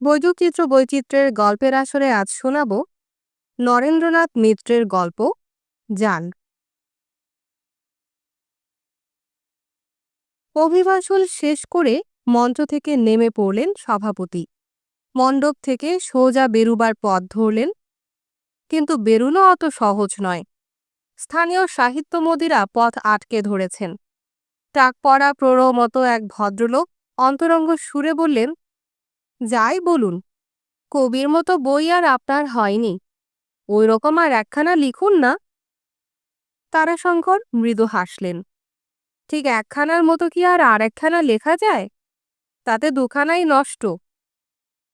বৈদ্যুচিত্র বৈচিত্র্যের গল্পের আসরে আজ শোনাব নরেন্দ্রনাথ মিত্রের গল্প, যান। অভিভাষণ শেষ করে মঞ্চ থেকে নেমে পড়লেন সভাপতি। মণ্ডপ থেকে সোজা বেরুবার পথ ধরলেন, কিন্তু বেরুনো অত সহজ নয়। স্থানীয় সাহিত্যমোদীরা পথ আটকে ধরেছেন। টাক পড়া প্রোড়ো মতো এক ভদ্রলোক অন্তরঙ্গ সুরে বললেন যাই বলুন, কবির মতো বই আর আপনার হয়নি। ওই রকম আর একখানা লিখুন না। তারাশঙ্কর মৃদু হাসলেন। ঠিক একখানার মতো কি আর আর একখানা লেখা যায়? তাতে দুখানাই নষ্ট।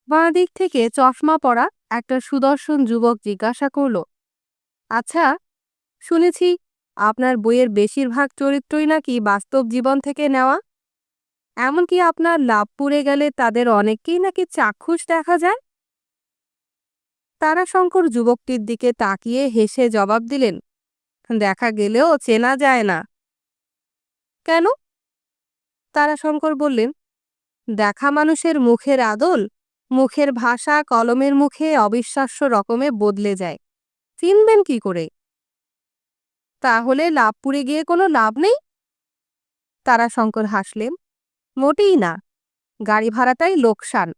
বাঁ দিক থেকে চশমা পরা একটা সুদর্শন যুবক জিজ্ঞাসা করল আচ্ছা শুনেছি আপনার বইয়ের বেশিরভাগ চরিত্রই নাকি বাস্তব জীবন থেকে নেওয়া? এমনকি আপনার লাভ পুড়ে গেলে তাদের অনেককেই নাকি চাক্ষুষ দেখা যায়? তারাশঙ্কর যুবকটির দিকে তাকিয়ে হেসে জবাব দিলেন, দেখা গেলেও চেনা যায় না। কেন? তারাশঙ্কর বললেন, দেখা মানুষের মুখের আদল, মুখের ভাষা কলমের মুখে অবিশ্বাস্য রকমে বদলে যায়। চিনবেন কি করে? তাহলে লাভ পুড়ে গিয়ে কোনো লাভ নেই? তারাশঙ্কর হাসলেন মোটেই না। গাড়ি ভাড়াটাই লোকসান।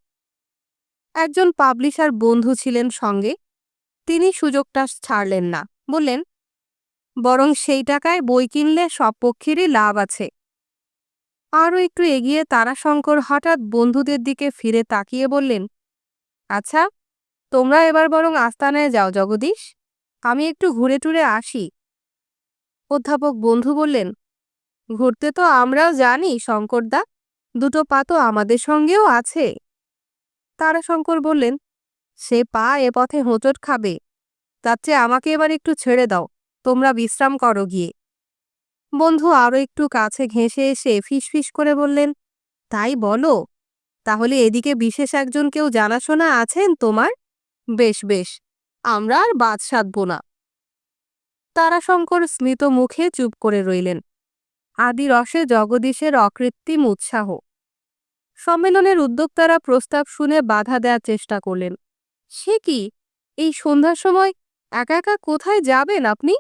একজন পাবলিশার বন্ধু ছিলেন সঙ্গে। তিনি সুযোগটা ছাড়লেন না। বললেন, বরং সেই টাকায় বই কিনলে সব পক্ষেরই লাভ আছে। আরও একটু এগিয়ে তারাশঙ্কর হঠাৎ বন্ধুদের দিকে ফিরে তাকিয়ে বললেন আচ্ছা তোমরা এবার বরং আস্তানায় যাও জগদীশ। আমি একটু ঘুরে টুরে আসি। অধ্যাপক বন্ধু বললেন, ঘুরতে তো আমরাও জানি, শঙ্করদা। দুটো পা তো আমাদের সঙ্গেও আছে। তারাশঙ্কর বললেন, সে পা এ পথে হোঁচট খাবে। তার চেয়ে আমাকে এবার একটু ছেড়ে দাও, তোমরা বিশ্রাম করো গিয়ে। বন্ধু আরও একটু কাছে ঘেঁষে এসে ফিসফিস করে বললেন, তাই বলো, তাহলে এদিকে বিশেষ একজন কেউ জানাশোনা আছেন তোমার? বেশ বেশ, আমরা আর বাদ সাধব না। তারাশঙ্কর স্মিত মুখে চুপ করে রইলেন। আদি রসে জগদীশের অকৃত্রিম উৎসাহ। সম্মেলনের উদ্যোক্তারা প্রস্তাব শুনে বাধা দেওয়ার চেষ্টা করলেন। সে কি? এই সন্ধ্যার সময় একা একা কোথায় যাবেন আপনি?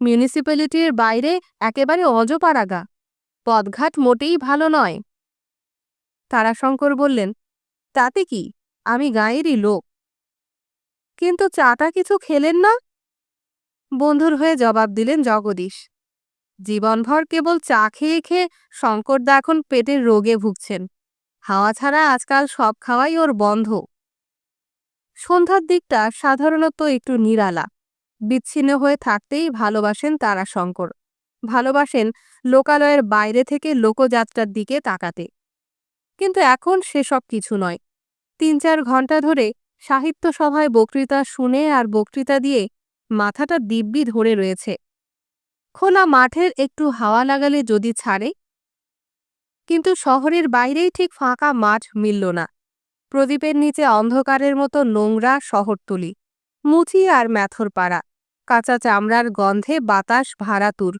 মিউনিসিপ্যালিটির বাইরে একেবারে অজপাড়াগা। পদঘাট মোটেই ভালো নয়। তারাশঙ্কর বললেন, তাতে কি? আমি গাঁয়েরই লোক। কিন্তু চাটা কিছু খেলেন না? বন্ধুর হয়ে জবাব দিলেন জগদীশ। জীবনভর কেবল চা খেয়ে খেয়ে শঙ্করদা এখন পেটের রোগে ভুগছেন। হাওয়া ছাড়া আজকাল সব খাওয়াই ওর বন্ধ। সন্ধ্যার দিকটা সাধারণত একটু নিরালা। বিচ্ছিন্ন হয়ে থাকতেই ভালোবাসেন তারাশঙ্কর। ভালোবাসেন লোকালয়ের বাইরে থেকে লোকযাত্রার দিকে তাকাতে। কিন্তু এখন সেসব কিছু নয়। তিন চার ঘণ্টা ধরে সাহিত্য সভায় বক্তৃতা শুনে আর বক্তৃতা দিয়ে মাথাটা দিব্যি ধরে রয়েছে। খোলা মাঠের একটু হাওয়া লাগালে যদি ছাড়ে কিন্তু শহরের বাইরেই ঠিক ফাঁকা মাঠ মিলল না। প্রদীপের নিচে অন্ধকারের মতো নোংরা শহরতলি, মুচি আর ম্যাথর পাড়া কাঁচা চামড়ার গন্ধে বাতাস ভাড়াতুর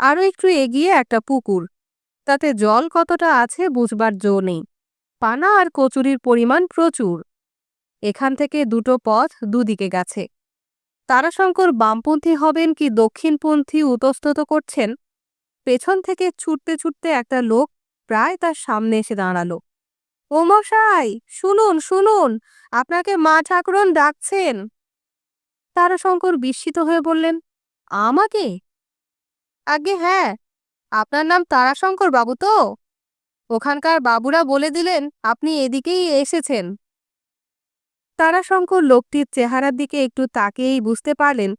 আরও একটু এগিয়ে একটা পুকুর, তাতে জল কতটা আছে বুঝবার জো নেই। পানা আর কচুরির পরিমাণ প্রচুর। এখান থেকে দুটো পথ দুদিকে গেছে। তারাশঙ্কর বামপন্থী হবেন কি দক্ষিণপন্থী উতস্তত করছেন? পেছন থেকে ছুটতে ছুটতে একটা লোক প্রায় তার সামনে এসে দাঁড়াল। ও মশাই শুনুন শুনুন, আপনাকে মা ঠাকুরন ডাকছেন তারাশঙ্কর বিস্মিত হয়ে বললেন, আমাকে? আগে হ্যাঁ আপনার নাম তারাশঙ্কর বাবু তো? ওখানকার বাবুরা বলে দিলেন আপনি এদিকেই এসেছেন তারাশঙ্কর লোকটির চেহারার দিকে একটু তাকিয়েই বুঝতে পারলেন,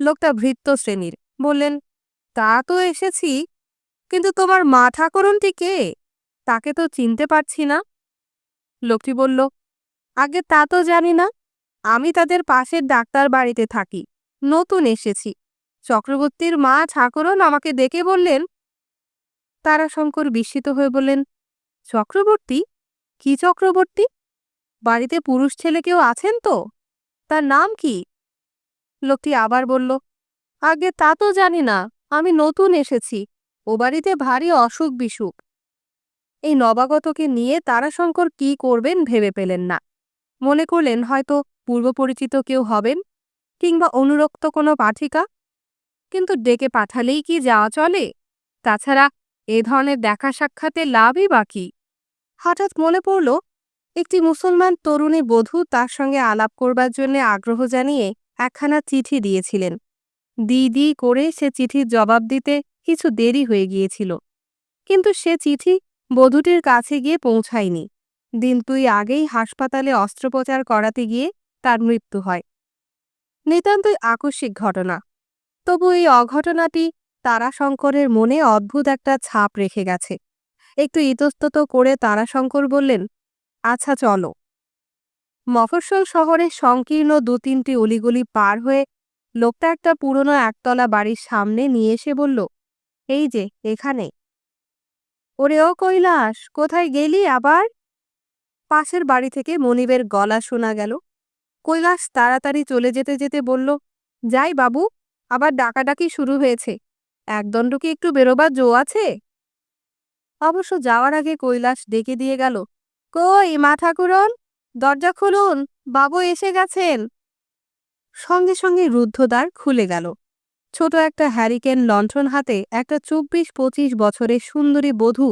লোকটা ভৃত্য শ্রেণির। বললেন, তা তো এসেছি কিন্তু তোমার মা ঠাকুরনটি কে? তাকে তো চিনতে পারছি না। লোকটি বলল, আগে তা তো জানি না। আমি তাদের পাশের ডাক্তার বাড়িতে থাকি। নতুন এসেছি। চক্রবর্তীর মা ঠাকুরন আমাকে ডেকে বললেন তারাশঙ্কর বিস্মিত হয়ে বললেন, চক্রবর্তী? কি চক্রবর্তী? বাড়িতে পুরুষ ছেলে কেউ আছেন তো? তার নাম কি? লোকটি আবার বলল, আগে তা তো জানি না। আমি নতুন এসেছি। ও বাড়িতে ভারী অসুখ বিসুখ। এই নবাগতকে নিয়ে তারাশঙ্কর কি করবেন ভেবে পেলেন না। মনে করলেন হয়তো পূর্বপরিচিত কেউ হবেন কিংবা অনুরক্ত কোনো পাঠিকা। কিন্তু ডেকে পাঠালেই কি যাওয়া চলে? তাছাড়া এ ধরনের দেখা সাক্ষাতে লাভই বাকি হঠাৎ মনে পড়ল, একটি মুসলমান তরুণী বধূ তার সঙ্গে আলাপ করবার জন্য আগ্রহ জানিয়ে একখানা চিঠি দিয়েছিলেন। দি দি করে সে চিঠির জবাব দিতে কিছু দেরি হয়ে গিয়েছিল। কিন্তু সে চিঠি বধূটির কাছে গিয়ে পৌঁছায়নি। দিন তুই আগেই হাসপাতালে অস্ত্রোপচার করাতে গিয়ে তার মৃত্যু হয়। নিতান্তই আকস্মিক ঘটনা। তবু এই অঘটনাটি তারাশঙ্করের মনে অদ্ভুত একটা ছাপ রেখে গেছে। একটু ইতস্তত করে তারাশঙ্কর বললেন আচ্ছা চলো। মফস্বল শহরে সংকীর্ণ দু তিনটি অলিগলি পার হয়ে লোকটা একটা পুরনো একতলা বাড়ির সামনে নিয়ে এসে বলল এই যে, এখানে। ওরে ও কৈলাস, কোথায় গেলি আবার? পাশের বাড়ি থেকে মনিবের গলা শোনা গেল। কৈলাস তাড়াতাড়ি চলে যেতে যেতে বলল, যাই বাবু, আবার ডাকাডাকি শুরু হয়েছে। একদণ্ড কি একটু বেরোবার জো আছে? অবশ্য যাওয়ার আগে কৈলাস ডেকে দিয়ে গেল, কই মা ঠাকুরন, দরজা খুলুন, বাবু এসে গেছেন। সঙ্গে সঙ্গে রুদ্ধদ্বার খুলে গেল। ছোট একটা হ্যারিকেন লণ্ঠন হাতে একটা চব্বিশ পঁচিশ বছরের সুন্দরী বধূ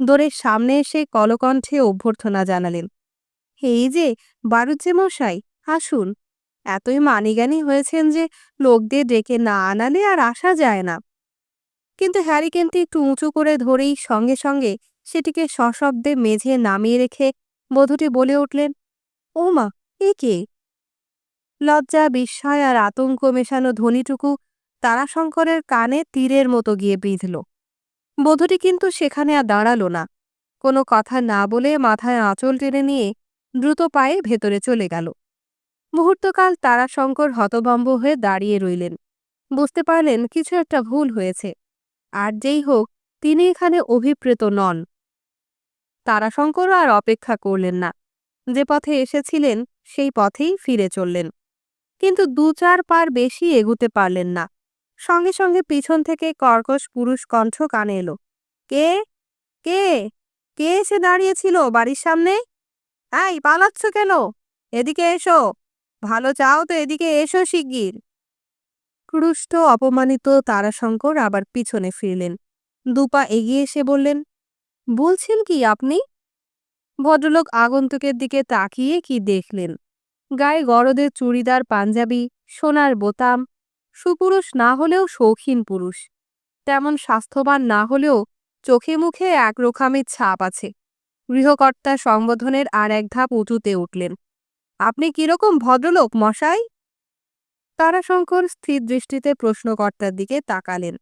দোরের সামনে এসে কলকণ্ঠে অভ্যর্থনা জানালেন, এই যে বারুজ্জে মশাই আসুন। এতই মানিগানি হয়েছেন যে, লোকদের ডেকে না আনালে আর আসা যায় না। কিন্তু হ্যারিকেনটি একটু উঁচু করে ধরেই সঙ্গে সঙ্গে সেটিকে সশব্দে মেঝে নামিয়ে রেখে বধূটি বলে উঠলেন ও মা এ কে? লজ্জা, বিস্ময় আর আতঙ্ক মেশানো ধ্বনিটুকু তারাশঙ্করের কানে তীরের মতো গিয়ে বিঁধল। বধূটি কিন্তু সেখানে আর দাঁড়াল না। কোনো কথা না বলে মাথায় আঁচল টেনে নিয়ে দ্রুত পায়ে ভেতরে চলে গেল। মুহূর্তকাল তারাশঙ্কর হতভম্ব হয়ে দাঁড়িয়ে রইলেন। বুঝতে পারলেন কিছু একটা ভুল হয়েছে। আর যেই হোক, তিনি এখানে অভিপ্রেত নন। তারাশঙ্করও আর অপেক্ষা করলেন না। যে পথে এসেছিলেন, সেই পথেই ফিরে চললেন। কিন্তু দু চার পার বেশি এগুতে পারলেন না। সঙ্গে সঙ্গে পিছন থেকে কর্কশ পুরুষ কণ্ঠ কানে এলো। কে? কে? কে এসে দাঁড়িয়েছিল বাড়ির সামনে? এই, পালাচ্ছ কেন? এদিকে এসো। ভালো চাও তো এদিকে এসো শিগগির। ক্রুষ্ট অপমানিত তারাশঙ্কর আবার পিছনে ফিরলেন। দুপা এগিয়ে এসে বললেন, বলছেন কি আপনি? ভদ্রলোক আগন্তুকের দিকে তাকিয়ে কি দেখলেন? গায়ে গরদের চুড়িদার, পাঞ্জাবি, সোনার বোতাম সুপুরুষ না হলেও শৌখিন পুরুষ। তেমন স্বাস্থ্যবান না হলেও চোখে মুখে এক একরোখামের ছাপ আছে। গৃহকর্তা সম্বোধনের আর এক ধাপ উঁচুতে উঠলেন। আপনি কীরকম ভদ্রলোক, মশাই? তারাশঙ্কর স্থির দৃষ্টিতে প্রশ্নকর্তার দিকে তাকালেন।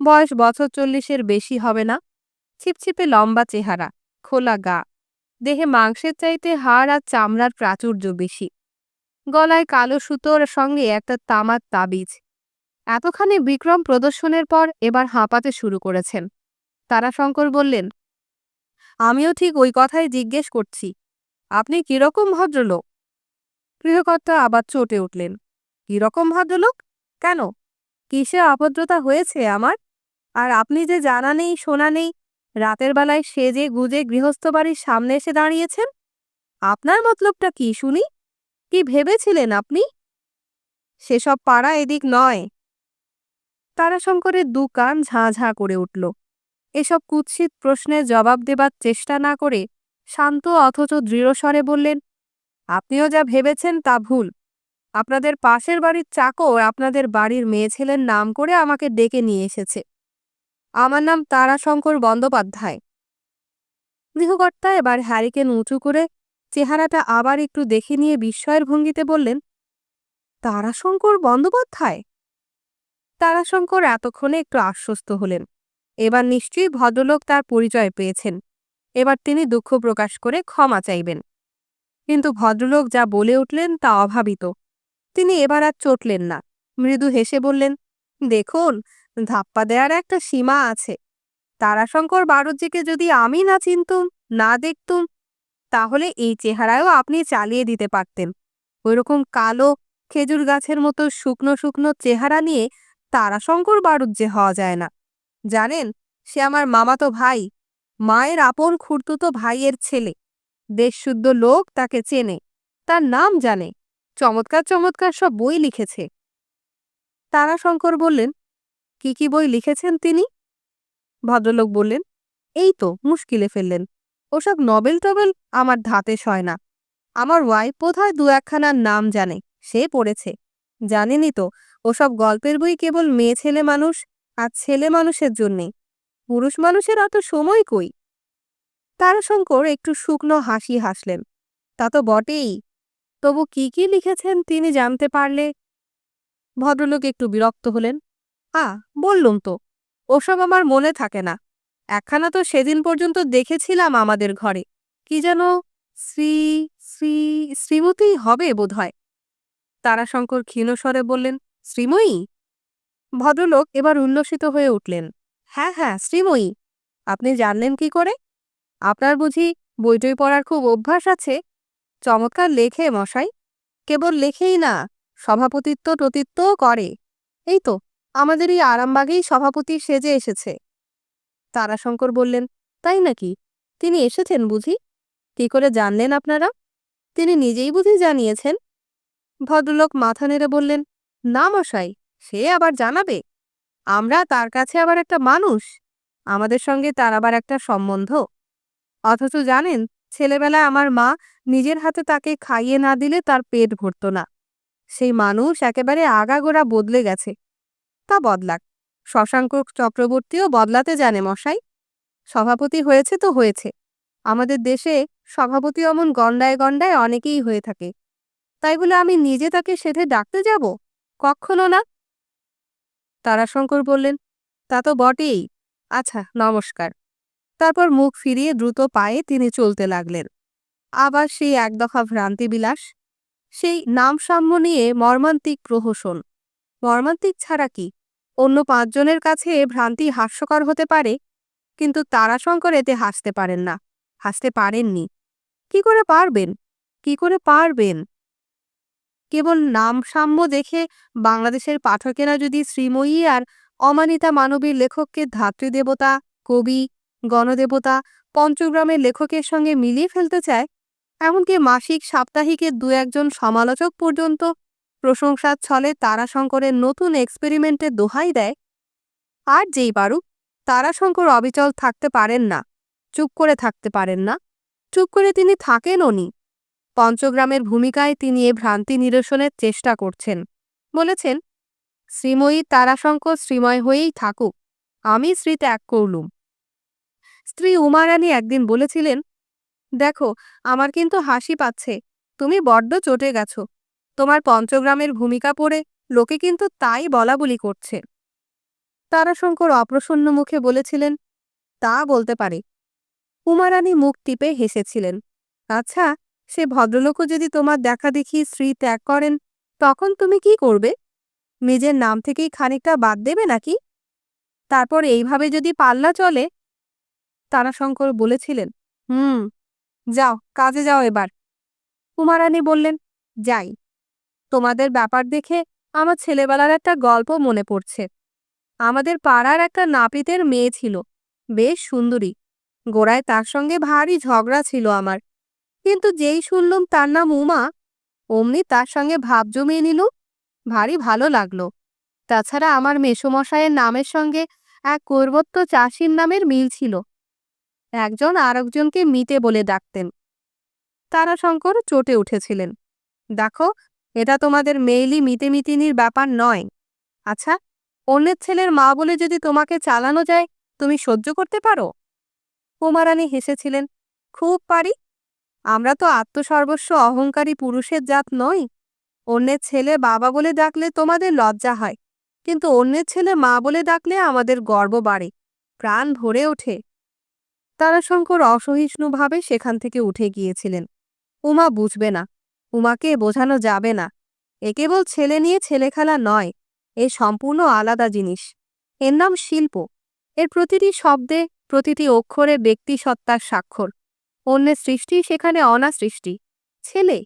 বয়স বছর চল্লিশের বেশি হবে না। ছিপছিপে লম্বা চেহারা, খোলা গা। দেহে মাংসের চাইতে হাড় আর চামড়ার প্রাচুর্য বেশি। গলায় কালো সুতোর সঙ্গে একটা তামার তাবিজ। এতখানি বিক্রম প্রদর্শনের পর এবার হাঁপাতে শুরু করেছেন। তারাশঙ্কর বললেন, আমিও ঠিক ওই কথাই জিজ্ঞেস করছি। আপনি কীরকম ভদ্রলোক? গৃহকর্তা আবার চটে উঠলেন, কীরকম ভদ্রলোক? কেন? কিসে অভদ্রতা হয়েছে আমার? আর আপনি যে জানা নেই, শোনা নেই, রাতের বেলায় সেজে গুজে গৃহস্থ বাড়ির সামনে এসে দাঁড়িয়েছেন? আপনার মতলবটা কি শুনি? কি ভেবেছিলেন আপনি? সেসব পাড়া এদিক নয়। তারাশঙ্করের দু কান ঝাঁ ঝাঁ করে উঠল। এসব কুৎসিত প্রশ্নের জবাব দেবার চেষ্টা না করে শান্ত অথচ দৃঢ়স্বরে বললেন, আপনিও যা ভেবেছেন তা ভুল। আপনাদের পাশের বাড়ির চাকর আপনাদের বাড়ির মেয়ে ছেলের নাম করে আমাকে ডেকে নিয়ে এসেছে। আমার নাম তারাশঙ্কর বন্দ্যোপাধ্যায়। গৃহকর্তা এবার হ্যারিকেন উঁচু করে চেহারাটা আবার একটু দেখে নিয়ে বিস্ময়ের ভঙ্গিতে বললেন, তারাশঙ্কর বন্দ্যোপাধ্যায়? তারাশঙ্কর এতক্ষণে একটু আশ্বস্ত হলেন। এবার নিশ্চয়ই ভদ্রলোক তার পরিচয় পেয়েছেন। এবার তিনি দুঃখ প্রকাশ করে ক্ষমা চাইবেন। কিন্তু ভদ্রলোক যা বলে উঠলেন তা অভাবিত। তিনি এবার আর চটলেন না। মৃদু হেসে বললেন, দেখুন, ধাপ্পা দেওয়ার একটা সীমা আছে। তারাশঙ্কর বারুজ্জিকে যদি আমি না চিনতুম, না দেখতুম তাহলে এই চেহারায়ও আপনি চালিয়ে দিতে পারতেন। ওইরকম কালো খেজুর গাছের মতো শুকনো শুকনো চেহারা নিয়ে তারাশঙ্কর বারুজ্জে হওয়া যায় না। জানেন, সে আমার মামাতো ভাই, মায়ের আপন খুঁড়তুতো ভাইয়ের ছেলে। দেশশুদ্ধ লোক, তাকে চেনে, তার নাম জানে, চমৎকার চমৎকার সব বই লিখেছে। তারাশঙ্কর বললেন, কি কি বই লিখেছেন তিনি? ভদ্রলোক বললেন, এই তো, মুশকিলে ফেললেন। ওসব নবেল টবেল আমার ধাতে সয় না। আমার ওয়াইফ বোধহয় দু একখানার নাম জানে, সে পড়েছে। জানেনই তো, ওসব গল্পের বই কেবল মেয়ে ছেলে মানুষ আর ছেলে মানুষের জন্যেই পুরুষ মানুষের অত সময় কই? তারাশঙ্কর একটু শুকনো হাসি হাসলেন। তা তো বটেই। তবু কি কি লিখেছেন তিনি জানতে পারলে? ভদ্রলোক একটু বিরক্ত হলেন। আ, বললুম তো, ওসব আমার মনে থাকে না। একখানা তো সেদিন পর্যন্ত দেখেছিলাম আমাদের ঘরে। কি যেন শ্রী শ্রী, শ্রীমতী হবে বোধহয়। তারাশঙ্কর ক্ষীণস্বরে বললেন, শ্রীময়ী? ভদ্রলোক এবার উল্লসিত হয়ে উঠলেন হ্যাঁ হ্যাঁ শ্রীময়ী। আপনি জানলেন কি করে? আপনার বুঝি বইটই পড়ার খুব অভ্যাস আছে। চমৎকার লেখে, মশাই। কেবল লেখেই না সভাপতিত্ব টতিত্বও করে। এই তো আমাদের এই আরামবাগেই সভাপতি সেজে এসেছে। তারাশঙ্কর বললেন, তাই নাকি? তিনি এসেছেন বুঝি? কি করে জানলেন আপনারা? তিনি নিজেই বুঝি জানিয়েছেন? ভদ্রলোক মাথা নেড়ে বললেন, না মশাই, সে আবার জানাবে। আমরা তার কাছে আবার একটা মানুষ। আমাদের সঙ্গে তার আবার একটা সম্বন্ধ। অথচ জানেন, ছেলেবেলায় আমার মা নিজের হাতে তাকে খাইয়ে না দিলে তার পেট ভরত না। সেই মানুষ একেবারে আগাগোড়া বদলে গেছে। তা বদলাক। শশাঙ্ক চক্রবর্তীও বদলাতে জানে মশাই। সভাপতি হয়েছে তো হয়েছে। আমাদের দেশে সভাপতি অমন গণ্ডায় গণ্ডায় অনেকেই হয়ে থাকে। তাই বলে আমি নিজে তাকে সেধে ডাকতে যাব? কখনো না? তারাশঙ্কর বললেন, তা তো বটেই। আচ্ছা নমস্কার। তারপর মুখ ফিরিয়ে দ্রুত পায়ে তিনি চলতে লাগলেন। আবার সেই একদফা ভ্রান্তিবিলাস, সেই নামসাম্য নিয়ে মর্মান্তিক প্রহসন। মর্মান্তিক ছাড়া কি? অন্য পাঁচজনের কাছে ভ্রান্তি হাস্যকর হতে পারে, কিন্তু তারাশঙ্কর এতে হাসতে পারেন না, হাসতে পারেননি। কি করে পারবেন? কি করে পারবেন? কেবল নাম সাম্য দেখে বাংলাদেশের পাঠকেরা যদি শ্রীময়ী আর অমানিতা মানবীর লেখককে ধাত্রীদেবতা কবি, গণদেবতা, পঞ্চগ্রামের লেখকের সঙ্গে মিলিয়ে ফেলতে চায়, এমনকি মাসিক, সাপ্তাহিকের দু একজন সমালোচক পর্যন্ত প্রশংসার ছলে তারাশঙ্করের নতুন এক্সপেরিমেন্টের দোহাই দেয়। আর যেই পারুক তারাশঙ্কর অবিচল থাকতে পারেন না, চুপ করে থাকতে পারেন না। চুপ করে তিনি থাকেনও নি। পঞ্চগ্রামের ভূমিকায় তিনি এ ভ্রান্তি নিরসনের চেষ্টা করছেন। বলেছেন, শ্রীময়ী তারাশঙ্কর শ্রীময় হয়েই থাকুক, আমি শ্রী ত্যাগ করলুম। স্ত্রী উমারানী একদিন বলেছিলেন, দেখো, আমার কিন্তু হাসি পাচ্ছে, তুমি বড্ড চটে গেছো তোমার পঞ্চগ্রামের ভূমিকা পড়ে, লোকে কিন্তু তাই বলাবলি করছে। তারাশঙ্কর অপ্রসন্ন মুখে বলেছিলেন, তা বলতে পারে। উমারানী মুখ টিপে হেসেছিলেন আচ্ছা সে ভদ্রলোকও যদি তোমার দেখা দেখি স্ত্রী ত্যাগ করেন, তখন তুমি কি করবে? নিজের নাম থেকেই খানিকটা বাদ দেবে নাকি? তারপর এইভাবে যদি পাল্লা চলে? তারাশঙ্কর বলেছিলেন, হুম, যাও, কাজে যাও এবার। উমারানী বললেন, যাই। তোমাদের ব্যাপার দেখে আমার ছেলেবেলার একটা গল্প মনে পড়ছে। আমাদের পাড়ার একটা নাপিতের মেয়ে ছিল, বেশ সুন্দরী। গোড়ায় তার সঙ্গে ভারী ঝগড়া ছিল আমার। কিন্তু যেই শুনলুম তার নাম উমা, অমনি তার সঙ্গে ভাব জমিয়ে নিল ভারী ভালো লাগল। তাছাড়া আমার মেসোমশায়ের নামের সঙ্গে এক কৈর্বত্য চাষির নামের মিল ছিল। একজন আরেকজনকে মিটে বলে ডাকতেন। তারাশঙ্কর চটে উঠেছিলেন। দেখো এটা তোমাদের মেইলি মিতেমিতিনির ব্যাপার নয়। আচ্ছা অন্যের ছেলের মা বলে যদি তোমাকে চালানো যায়, তুমি সহ্য করতে পারো? কুমারানী হেসেছিলেন, খুব পারি। আমরা তো আত্মসর্বস্ব অহংকারী পুরুষের জাত নই। অন্যের ছেলে বাবা বলে ডাকলে তোমাদের লজ্জা হয়, কিন্তু অন্যের ছেলে মা বলে ডাকলে আমাদের গর্ব বাড়ে, প্রাণ ভরে ওঠে। তারাশঙ্কর অসহিষ্ণুভাবে সেখান থেকে উঠে গিয়েছিলেন। উমা বুঝবে না উমাকে বোঝানো যাবে না। এ কেবল ছেলে নিয়ে ছেলে খেলা নয়, এ সম্পূর্ণ আলাদা জিনিস। এর নাম শিল্প। এর প্রতিটি শব্দে, প্রতিটি অক্ষরে ব্যক্তি সত্তার স্বাক্ষর। অন্যের সৃষ্টি সেখানে অনা সৃষ্টি ছেলে।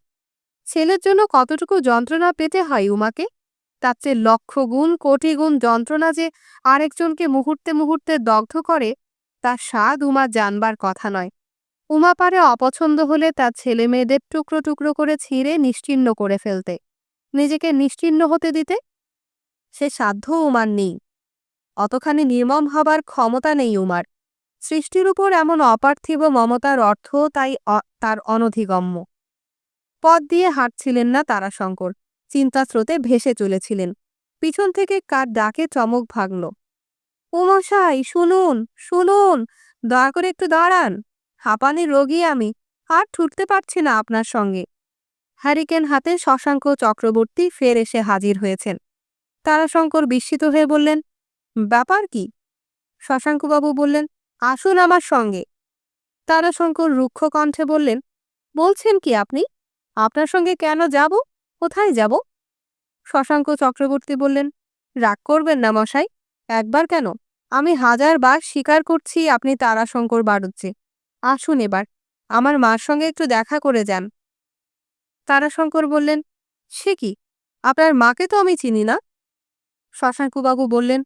ছেলের জন্য কতটুকু যন্ত্রণা পেতে হয় উমাকে? তার চেয়ে লক্ষ গুণ, কোটি গুণ যন্ত্রণা যে আরেকজনকে মুহূর্তে মুহূর্তে দগ্ধ করে, তার স্বাদ উমা জানবার কথা নয়। উমাপারে অপছন্দ হলে তার ছেলে মেয়েদের টুকরো টুকরো করে ছিঁড়ে নিশ্চিহ্ন করে ফেলতে। নিজেকে নিশ্চিহ্ন হতে দিতে? সে সাধ্য উমার নেই। অতখানি নির্মম হবার ক্ষমতা নেই উমার। সৃষ্টির উপর এমন অপার্থিব মমতার অর্থ তাই তার অনধিগম্য। পথ দিয়ে হাঁটছিলেন না তারাশঙ্কর। চিন্তাস্রোতে ভেসে চলেছিলেন। পিছন থেকে কার ডাকে চমক ভাগল। উমশাই, শুনুন শুনুন, দয়া করে একটু দাঁড়ান। হাঁপানি রোগী আমি, আর ঠুটতে পারছি না আপনার সঙ্গে। হ্যারিকেন হাতে শশাঙ্ক চক্রবর্তী ফের এসে হাজির হয়েছেন। তারাশঙ্কর বিস্মিত হয়ে বললেন, ব্যাপার কি? শশাঙ্কবাবু বললেন, আসুন আমার সঙ্গে। তারাশঙ্কর রুক্ষ কণ্ঠে বললেন, বলছেন কি আপনি? আপনার সঙ্গে কেন যাব? কোথায় যাব? শশাঙ্ক চক্রবর্তী বললেন, রাগ করবেন না মশাই, একবার কেন? আমি হাজার বার স্বীকার করছি আপনি তারাশঙ্কর বাড়ুচ্ছে আসুন এবার, আমার মার সঙ্গে একটু দেখা করে যান। তারাশঙ্কর বললেন, সে কি? আপনার মাকে তো আমি চিনি না? শশাঙ্কুবাবু বললেন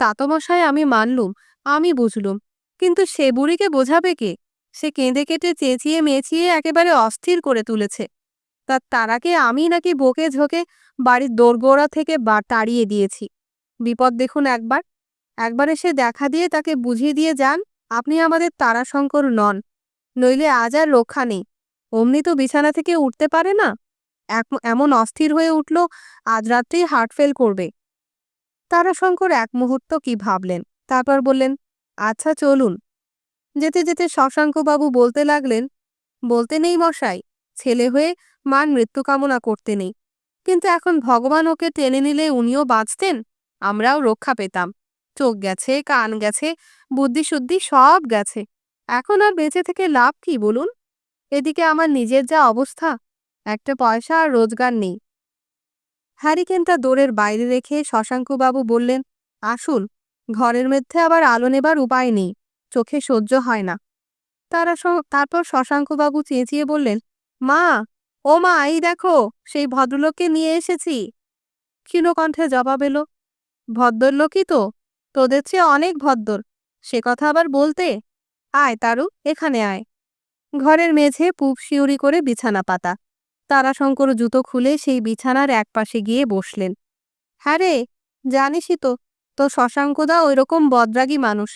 তাতমশাই আমি মানলুম, আমি বুঝলুম, কিন্তু সে বুড়িকে বোঝাবে কে? সে কেঁদে কেটে চেঁচিয়ে মেচিয়ে একেবারে অস্থির করে তুলেছে। তার তারাকে আমি নাকি বকে ঝোঁকে বাড়ির দোরগোড়া থেকে বা তাড়িয়ে দিয়েছি। বিপদ দেখুন একবার একবার এসে দেখা দিয়ে তাকে বুঝিয়ে দিয়ে যান। আপনি আমাদের তারাশঙ্কর নন, নইলে আজ আর রক্ষা নেই। অমনি তো বিছানা থেকে উঠতে পারে না? এমন অস্থির হয়ে উঠল, আজ রাত্রেই হার্ট ফেল করবে। তারাশঙ্কর এক মুহূর্ত কি ভাবলেন? তারপর বললেন আচ্ছা চলুন। যেতে যেতে শশাঙ্কবাবু বলতে লাগলেন, বলতে নেই মশাই, ছেলে হয়ে মান মৃত্যু কামনা করতে নেই। কিন্তু এখন ভগবান ওকে টেনে নিলে উনিও বাঁচতেন, আমরাও রক্ষা পেতাম। চোখ গেছে, কান গেছে বুদ্ধিশুদ্ধি সব গেছে। এখন আর বেঁচে থেকে লাভ কি, বলুন? এদিকে আমার নিজের যা অবস্থা, একটা পয়সা আর রোজগার নেই। হ্যারিকেনটা দৌড়ের বাইরে রেখে শশাঙ্কুবাবু বললেন, আসুন, ঘরের মধ্যে আবার আলো নেবার উপায় নেই, চোখে সহ্য হয় না। তারা তারপর শশাঙ্কবাবু চেঁচিয়ে বললেন, মা, ও মা, এই দেখো, সেই ভদ্রলোককে নিয়ে এসেছি। ক্ষীণকণ্ঠে জবাব এলো, ভদ্রলোকই তো, তোদের চেয়ে অনেক ভদ্র। সে কথা আবার বলতে, আয় তারু, এখানে আয়। ঘরের মেঝে পুপ শিউরি করে বিছানা পাতা। তারাশঙ্কর জুতো খুলে সেই বিছানার একপাশে গিয়ে বসলেন। হ্যাঁ রে জানিসই তো তো শশাঙ্কদা ওই রকম বদরাগী মানুষ।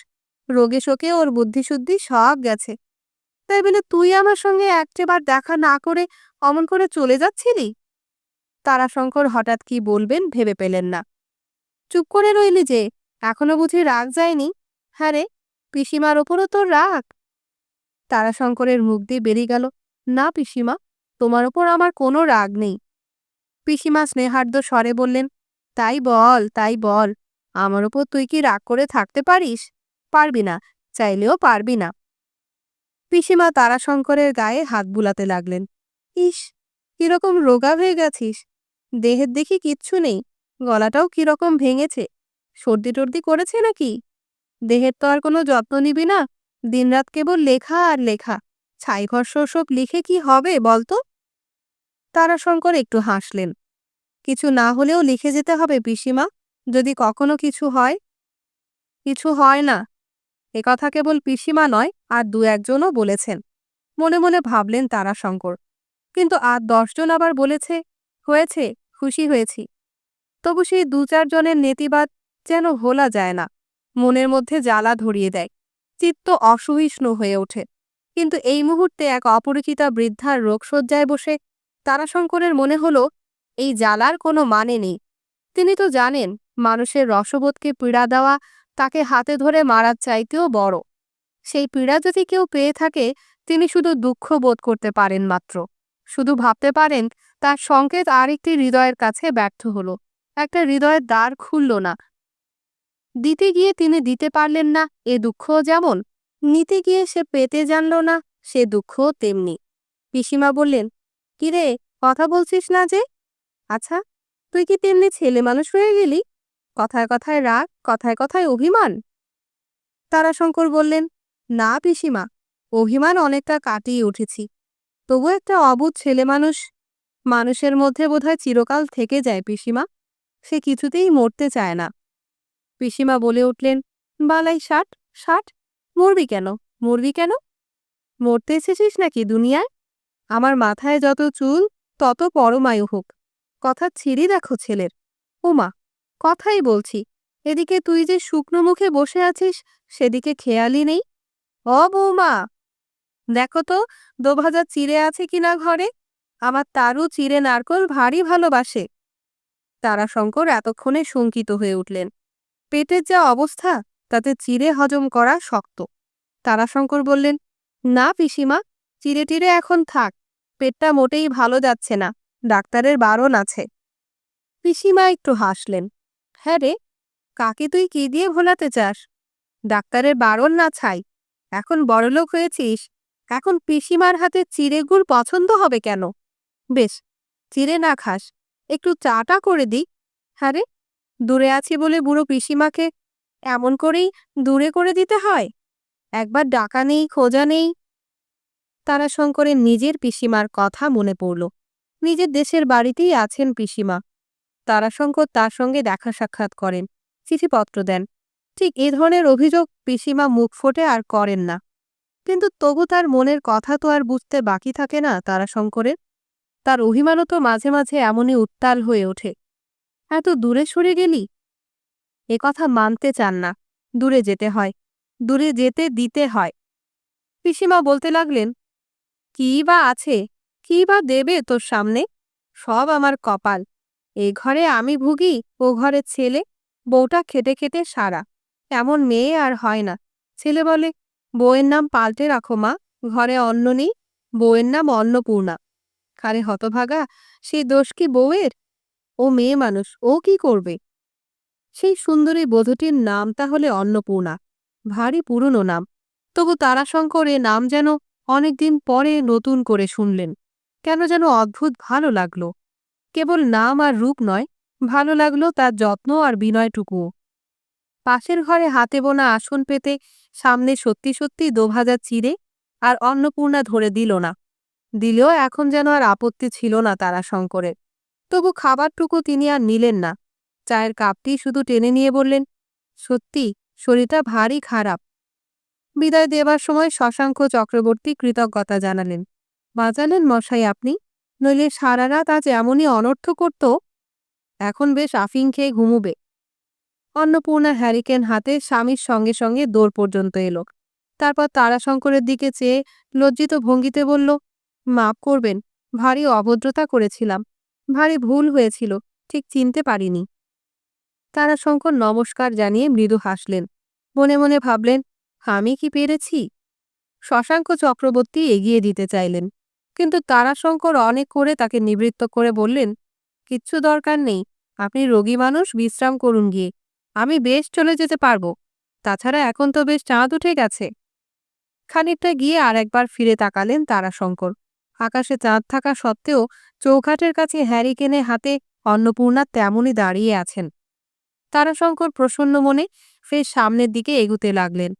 রোগে শোকে ওর বুদ্ধিশুদ্ধি সব গেছে। তাই বলে তুই আমার সঙ্গে একটেবার দেখা না করে অমন করে চলে যাচ্ছিলি? তারাশঙ্কর হঠাৎ কি বলবেন ভেবে পেলেন না। চুপ করে রইলি যে, এখনও বুঝি রাগ যায়নি? হ্যাঁ রে, পিসিমার ওপরও তোর রাগ? তারাশঙ্করের মুখ দিয়ে বেরিয়ে গেল, না পিসিমা, তোমার ওপর আমার কোনো রাগ নেই। পিসিমা স্নেহার্দ স্বরে বললেন, তাই বল তাই বল, আমার ওপর তুই কি রাগ করে থাকতে পারিস? পারবি না, চাইলেও পারবি না। পিসিমা তারাশঙ্করের গায়ে হাত বুলাতে লাগলেন, ইস, কীরকম রোগা হয়ে গেছিস, দেহের দেখি কিচ্ছু নেই, গলাটাও কীরকম ভেঙেছে সর্দি টর্দি করেছে নাকি? দেহের তো আর কোনো যত্ন নিবি না। দিনরাত কেবল লেখা আর লেখা। ছাইঘর সব লিখে কি হবে বলতো? তারাশঙ্কর একটু হাসলেন। কিছু না হলেও লিখে যেতে হবে পিসিমা, যদি কখনো কিছু হয়। কিছু হয় না। এ কথা কেবল পিসিমা নয়, আর দু একজনও বলেছেন। মনে মনে ভাবলেন তারাশঙ্কর। কিন্তু আর দশজন আবার বলেছে, হয়েছে, খুশি হয়েছি। তবু সেই দু চারজনের নেতিবাদ যেন ভোলা যায় না। মনের মধ্যে জ্বালা ধরিয়ে দেয়। চিত্ত অসহিষ্ণু হয়ে ওঠে। কিন্তু এই মুহূর্তে এক অপরিচিতা বৃদ্ধার রোগশয্যায় বসে তারাশঙ্করের মনে হলো, এই জ্বালার কোনো মানে নেই। তিনি তো জানেন, মানুষের রসবোধকে পীড়া দেওয়া তাকে হাতে ধরে মারার চাইতেও বড়। সেই পীড়া যদি কেউ পেয়ে থাকে, তিনি শুধু দুঃখ বোধ করতে পারেন মাত্র। শুধু ভাবতে পারেন, তার সংকেত আরেকটি হৃদয়ের কাছে ব্যর্থ হলো। একটা হৃদয়ের দ্বার খুলল না দিতে গিয়ে তিনি দিতে পারলেন না, এ দুঃখও যেমন। নিতে গিয়ে সে পেতে জানল না, সে দুঃখও তেমনি। পিসিমা বললেন, কিরে, কথা বলছিস না যে? আচ্ছা তুই কি তেমনি ছেলে মানুষ হয়ে গেলি? কথায় কথায় রাগ, কথায় কথায় অভিমান? তারাশঙ্কর বললেন, না পিসিমা, অভিমান অনেকটা কাটিয়ে উঠেছি। তবু একটা অবুধ ছেলে মানুষ, মানুষের মধ্যে বোধহয় চিরকাল থেকে যায় পিসিমা। সে কিছুতেই মরতে চায় না। পিসিমা বলে উঠলেন, বালাই ষাট ষাট? মরবি কেন? মরবি কেন? মরতে এসেছিস নাকি দুনিয়ায়? আমার মাথায় যত চুল, তত পরমায়ু হোক। কথা ছিঁড়ি দেখো ছেলের। ওমা, কথাই বলছি, এদিকে তুই যে শুকনো মুখে বসে আছিস, সেদিকে খেয়ালই নেই? অ বৌমা। দেখো তো, দোভাজা চিড়ে আছে কিনা ঘরে? আমার তারু চিড়ে নারকল ভারী ভালোবাসে। তারাশঙ্কর এতক্ষণে শঙ্কিত হয়ে উঠলেন। পেটের যা অবস্থা, তাতে চিড়ে হজম করা শক্ত। তারাশঙ্কর বললেন, না পিসিমা, চিড়ে টিড়ে এখন থাক, পেটটা মোটেই ভালো যাচ্ছে না, ডাক্তারের বারণ আছে। পিসিমা একটু হাসলেন হ্যাঁ রে, কাকে তুই কি দিয়ে ভোলাতে চাস? ডাক্তারের বারণ না ছাই, এখন বড়লোক হয়েছিস, এখন পিসিমার হাতে চিড়ে গুড় পছন্দ হবে কেন? বেশ, চিড়ে না খাস, একটু চাটা করে দি। হ্যাঁ রে দূরে আছি বলে বুড়ো পিসিমাকে এমন করেই দূরে করে দিতে হয়? একবার ডাকা নেই, খোঁজা নেই। তারাশঙ্করের নিজের পিসিমার কথা মনে পড়ল। নিজের দেশের বাড়িতেই আছেন পিসিমা। তারাশঙ্কর তার সঙ্গে দেখা সাক্ষাৎ করেন, চিঠিপত্র দেন। ঠিক এ ধরনের অভিযোগ পিসিমা মুখ ফোটে আর করেন না। কিন্তু তবু তার মনের কথা তো আর বুঝতে বাকি থাকে না তারাশঙ্করের। তার অভিমানও তো মাঝে মাঝে এমনই উত্তাল হয়ে ওঠে। এত দূরে সরে গেলি? এ কথা মানতে চান না। দূরে যেতে হয়। দূরে যেতে দিতে হয়। পিসিমা বলতে লাগলেন, কী বা আছে? কী বা দেবে তোর সামনে? সব আমার কপাল। এ ঘরে আমি ভুগি, ও ঘরে ছেলে। বউটা খেটে খেটে সারা। এমন মেয়ে আর হয় না। ছেলে বলে, বউয়ের নাম পাল্টে রাখো মা। ঘরে অন্ন নেই। বউয়ের নাম অন্নপূর্ণা। খারে হতভাগা সেই দোষ কি বউয়ের? ও মেয়ে মানুষ, ও কি করবে? সেই সুন্দরী বধূটির নাম তাহলে অন্নপূর্ণা, ভারী পুরনো নাম। তবু তারাশঙ্কর এ নাম যেন অনেকদিন পরে নতুন করে শুনলেন। কেন যেন অদ্ভুত ভালো লাগল। কেবল নাম আর রূপ নয়, ভালো লাগল তার যত্ন আর বিনয়টুকুও। পাশের ঘরে হাতে বোনা আসন পেতে সামনে সত্যি সত্যি দোভাজা চিড়ে আর অন্নপূর্ণা ধরে দিল না। দিলেও এখন যেন আর আপত্তি ছিল না তারা শঙ্করের তবু খাবারটুকু তিনি আর নিলেন না। চায়ের কাপটি শুধু টেনে নিয়ে বললেন, সত্যি, শরীরটা ভারী খারাপ। বিদায় দেবার সময় শশাঙ্ক চক্রবর্তী কৃতজ্ঞতা জানালেন, বাজালেন মশাই আপনি? নইলে সারা রাত আজ এমনই অনর্থ করত? এখন বেশ আফিং খেয়ে ঘুমুবে। অন্নপূর্ণা হ্যারিকেন হাতে স্বামীর সঙ্গে সঙ্গে দৌড় পর্যন্ত এলো। তারপর তারাশঙ্করের দিকে চেয়ে লজ্জিত ভঙ্গিতে বলল, মাপ করবেন, ভারী অভদ্রতা করেছিলাম। ভারী ভুল হয়েছিল, ঠিক চিনতে পারিনি। তারাশঙ্কর নমস্কার জানিয়ে মৃদু হাসলেন। মনে মনে ভাবলেন, আমি কি পেরেছি? শশাঙ্ক চক্রবর্তী এগিয়ে দিতে চাইলেন, কিন্তু তারাশঙ্কর অনেক করে তাকে নিবৃত্ত করে বললেন, কিচ্ছু দরকার নেই, আপনি রোগী মানুষ, বিশ্রাম করুন গিয়ে। আমি বেশ চলে যেতে পারব। তাছাড়া এখন তো বেশ চাঁদ উঠে গেছে। খানিকটা গিয়ে আর একবার ফিরে তাকালেন তারাশঙ্কর আকাশে চাঁদ থাকা সত্ত্বেও চৌঘাটের কাছে হ্যারিকেনে হাতে অন্নপূর্ণা তেমনই দাঁড়িয়ে আছেন। তারাশঙ্কর প্রসন্ন মনে ফের সামনের দিকে এগুতে লাগলেন।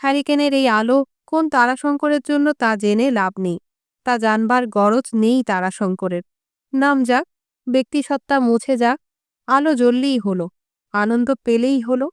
হ্যারিকেনের এই আলো কোন তারাশঙ্করের জন্য তা জেনে লাভ নেই। তা জানবার গরজ নেই তারাশঙ্করের। নাম যাক ব্যক্তিসত্তা মুছে যাক, আলো জ্বললেই হলো, আনন্দ পেলেই হলো